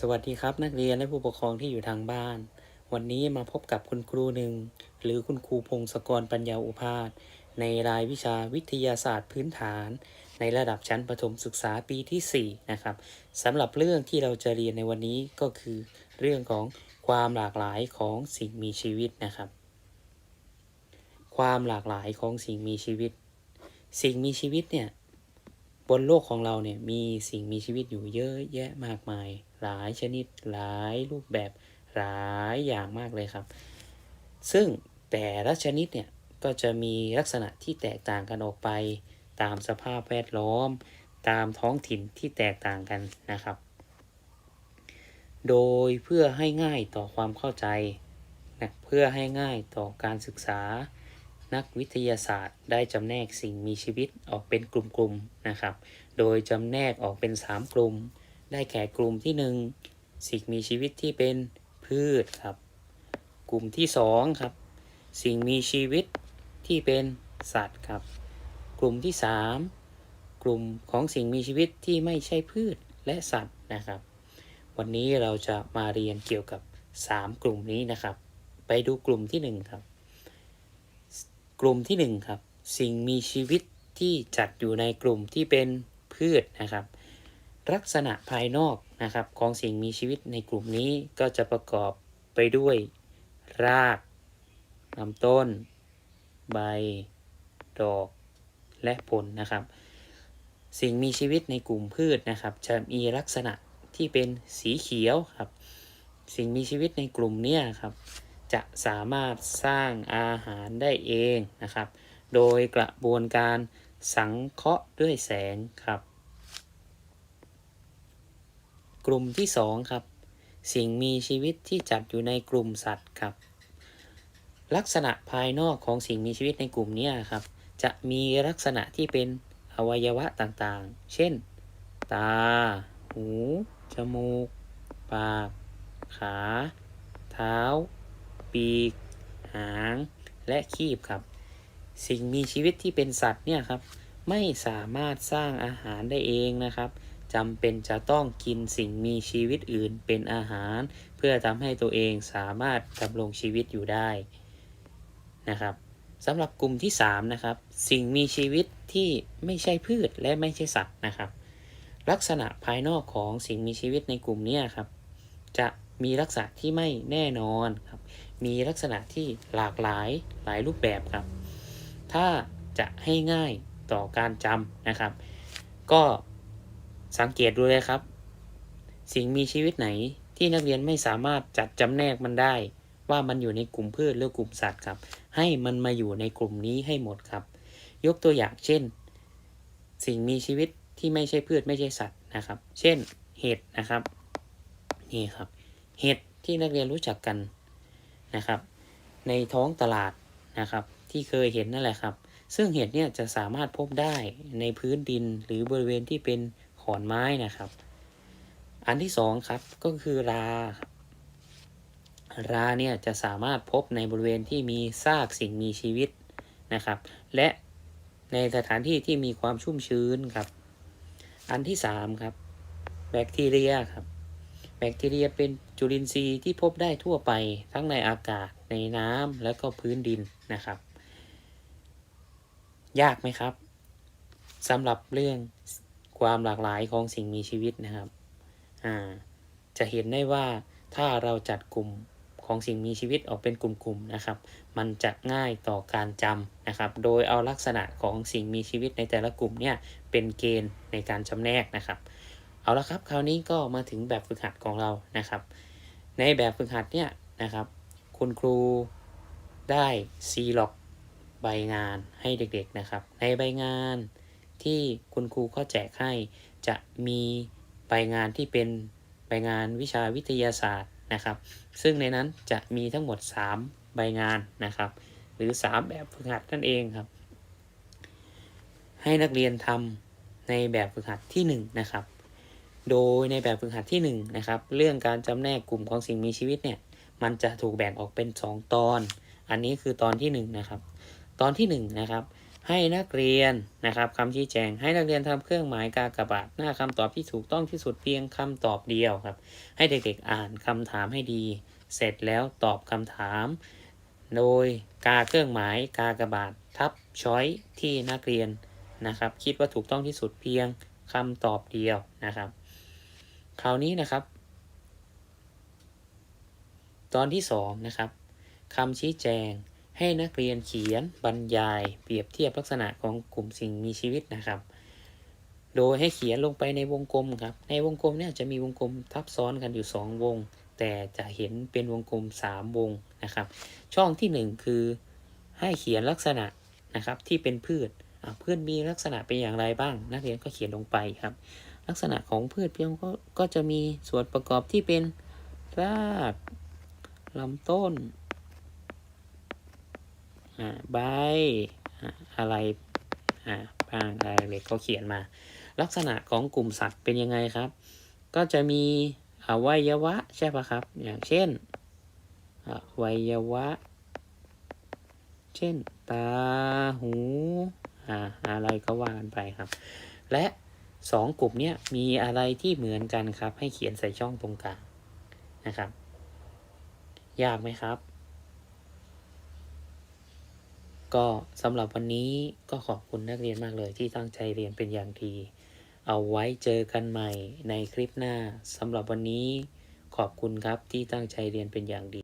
สวัสดีครับนักเรียนและผู้ปกครองที่อยู่ทางบ้าน วันนี้มาพบกับคุณครูหนึ่ง หรือคุณครูพงศกรปัญญาอุพาสในรายวิชาวิทยาศาสตร์พื้นฐาน ในระดับชั้นประถมศึกษาปีที่ 4 นะครับสำหรับเรื่องที่เราจะเรียนในวันนี้ก็คือ เรื่องของความหลากหลายของสิ่งมีชีวิตนะครับ ความหลากหลายของสิ่งมีชีวิต สิ่งมีชีวิตเนี่ย บนโลกของเราเนี่ยมีสิ่งมีชีวิตอยู่เยอะแยะมากมาย หลายชนิดหลายรูปแบบหลายอย่างมากเลยครับ ซึ่งแต่ละชนิดเนี่ยก็จะมีลักษณะที่แตกต่างกันออกไป ตามสภาพแวดล้อม ตามท้องถิ่นที่แตกต่างกันนะครับ โดยเพื่อให้ง่ายต่อความเข้าใจนะเพื่อให้ง่ายต่อการศึกษา นักวิทยาศาสตร์ ได้จำแนกสิ่งมีชีวิตออกเป็นกลุ่มๆนะครับ โดยจำแนกออกเป็น 3 กลุ่ม ได้แก่กลุ่มที่ 1 สิ่งมีชีวิตที่เป็นพืชครับ กลุ่มที่2ครับ สิ่งมีชีวิตที่เป็นสัตว์ครับ กลุ่มที่ 3 กลุ่มของสิ่งมีชีวิตที่ไม่ใช่พืชและสัตว์นะครับ วันนี้เราจะมาเรียนเกี่ยวกับ 3 กลุ่มนี้นะครับ ไปดูกลุ่มที่ 1 ครับ กลุ่มที่ 1 ครับ สิ่งมีชีวิตที่จัดอยู่ในกลุ่มที่เป็นพืชนะครับ ลักษณะภายนอกนะครับของสิ่งมีชีวิตในกลุ่มนี้ก็จะประกอบไปด้วย รากลำต้น ใบ ดอก และผลนะครับ สิ่งมีชีวิตในกลุ่มพืชนะครับ จะมีลักษณะที่เป็นสีเขียวครับ สิ่งมีชีวิตในกลุ่มเนี้ยครับ จะสามารถสร้างอาหารได้เองนะครับ โดยกระบวนการสังเคราะห์ด้วยแสงครับ กลุ่มที่ 2 ครับ สิ่งมีชีวิตที่จัดอยู่ในกลุ่มสัตว์ครับ ลักษณะภายนอกของสิ่งมีชีวิตในกลุ่มนี้ครับ จะมีลักษณะที่เป็นอวัยวะต่างๆ เช่น ตา หู จมูก ปาก ขา เท้า ปีก หาง และคีบครับ สิ่งมีชีวิตที่เป็นสัตว์เนี่ยครับ ไม่สามารถสร้างอาหารได้เองนะครับจำเป็นจะต้องกินสิ่งมีชีวิตอื่นเป็นอาหาร เพื่อทำให้ตัวเองสามารถดำรงชีวิตอยู่ได้นะครับสำหรับกลุ่มที่ 3 นะครับ สิ่งมีชีวิตที่ไม่ใช่พืชและไม่ใช่สัตว์นะครับ ลักษณะภายนอกของสิ่งมีชีวิตในกลุ่มนี้ครับ จะมีลักษณะที่ไม่แน่นอนครับ มีลักษณะที่หลากหลายหลายรูปแบบครับ ถ้าจะให้ง่ายต่อการจำนะครับ ก็สังเกตดูเลยครับ สิ่งมีชีวิตไหนที่นักเรียนไม่สามารถจัดจำแนกมันได้ ว่ามันอยู่ในกลุ่มพืชหรือกลุ่มสัตว์ครับ ให้มันมาอยู่ในกลุ่มนี้ให้หมดครับ ยกตัวอย่างเช่น สิ่งมีชีวิตที่ไม่ใช่พืชไม่ใช่สัตว์นะครับ เช่น เห็ดนะครับ นี่ครับ เห็ดที่นักเรียนรู้จักกัน นะครับ ในท้องตลาดนะครับ ที่เคยเห็นนั่นแหละครับ ซึ่งเห็ดเนี่ยจะสามารถพบได้ในพื้นดินหรือบริเวณที่เป็นขอนไม้นะครับ อันที่สองครับก็คือราราเนี่ยจะสามารถพบในบริเวณที่มีซากสิ่งมีชีวิตนะครับ และในสถานที่ที่มีความชุ่มชื้นครับ อันที่สามครับ แบคทีเรียครับ บคทีเรียเป็นจุลินทรีย์ที่พบได้ทั่วไปทั้งในอากาศในน้ำและก็พื้นดินนะครับ ยากไหมครับสำหรับเรื่องความหลากหลายของสิ่งมีชีวิตนะครับจะเห็นได้ว่าถ้าเราจัดกลุ่มของสิ่งมีชีวิตออกเป็นกลุ่มๆนะครับ มันจะง่ายต่อการจำนะครับ โดยเอาลักษณะของสิ่งมีชีวิตในแต่ละกลุ่มเนี่ยเป็นเกณฑ์ในการจำแนกนะครับ เอาละครับ คราวนี้ก็มาถึงแบบฝึกหัดของเรานะครับ ในแบบฝึกหัดเนี่ยนะครับ คุณครูได้ซีล็อกใบงานให้เด็กๆนะครับ ในใบงานที่คุณครูก็แจกให้จะมีใบงานที่เป็นใบงานวิชาวิทยาศาสตร์นะครับ ซึ่งในนั้นจะมีทั้งหมด 3 ใบงานนะครับ หรือ 3 แบบฝึกหัดนั่นเองครับ ให้นักเรียนทำในแบบฝึกหัดที่1นะครับ โดยในแบบฝึกหัดที่1นะครับเรื่องการจำแนกกลุ่มของสิ่งมีชีวิตเนี่ยมันจะถูกแบ่งออกเป็น 2 ตอน อันนี้คือตอนที่1นะครับตอนที่1นะครับให้นักเรียนนะครับคำชี้แจง ให้นักเรียนทำเครื่องหมายกากบาทหน้าคำตอบที่ถูกต้องที่สุดเพียงคำตอบเดียวครับ ให้เด็กๆอ่านคำถามให้ดี เสร็จแล้วตอบคำถาม โดยกาเครื่องหมายกากบาททับช้อยที่นักเรียนนะครับ คิดว่าถูกต้องที่สุดเพียงคำตอบเดียวนะครับ คราวนี้นะครับ ตอนที่สองนะครับคำชี้แจงให้นักเรียนเขียนบรรยาย เปรียบเทียบลักษณะของกลุ่มสิ่งมีชีวิตนะครับ โดยให้เขียนลงไปในวงกลมครับ ในวงกลมเนี่ยจะมีวงกลมทับซ้อนกันอยู่ 2 วง แต่จะเห็นเป็นวงกลม 3 วงนะครับ ช่องที่ 1 คือให้เขียนลักษณะนะครับที่เป็นพืชพืชมีลักษณะเป็นอย่างไรบ้าง นักเรียนก็เขียนลงไปครับ ลักษณะของพืชเพียงก็ก็จะมีส่วนประกอบที่เป็นรากลำต้นใบอะไรอ่าบ้างอะไรเล็กเขาเขียนมา ลักษณะของกลุ่มสัตว์เป็นยังไงครับ ก็จะมีอวัยวะใช่ปะครับ อย่างเช่นอวัยวะ เช่น ตาหูออะไรก็ว่ากันไปครับ และ สองกลุ่มเนี้ยมีอะไรที่เหมือนกันครับ ให้เขียนใส่ช่องตรงกลางนะครับ ยากไหมครับ ก็สำหรับวันนี้ก็ขอบคุณนักเรียนมากเลยที่ตั้งใจเรียนเป็นอย่างดี เอาไว้เจอกันใหม่ในคลิปหน้าสำหรับวันนี้ขอบคุณครับที่ตั้งใจเรียนเป็นอย่างดี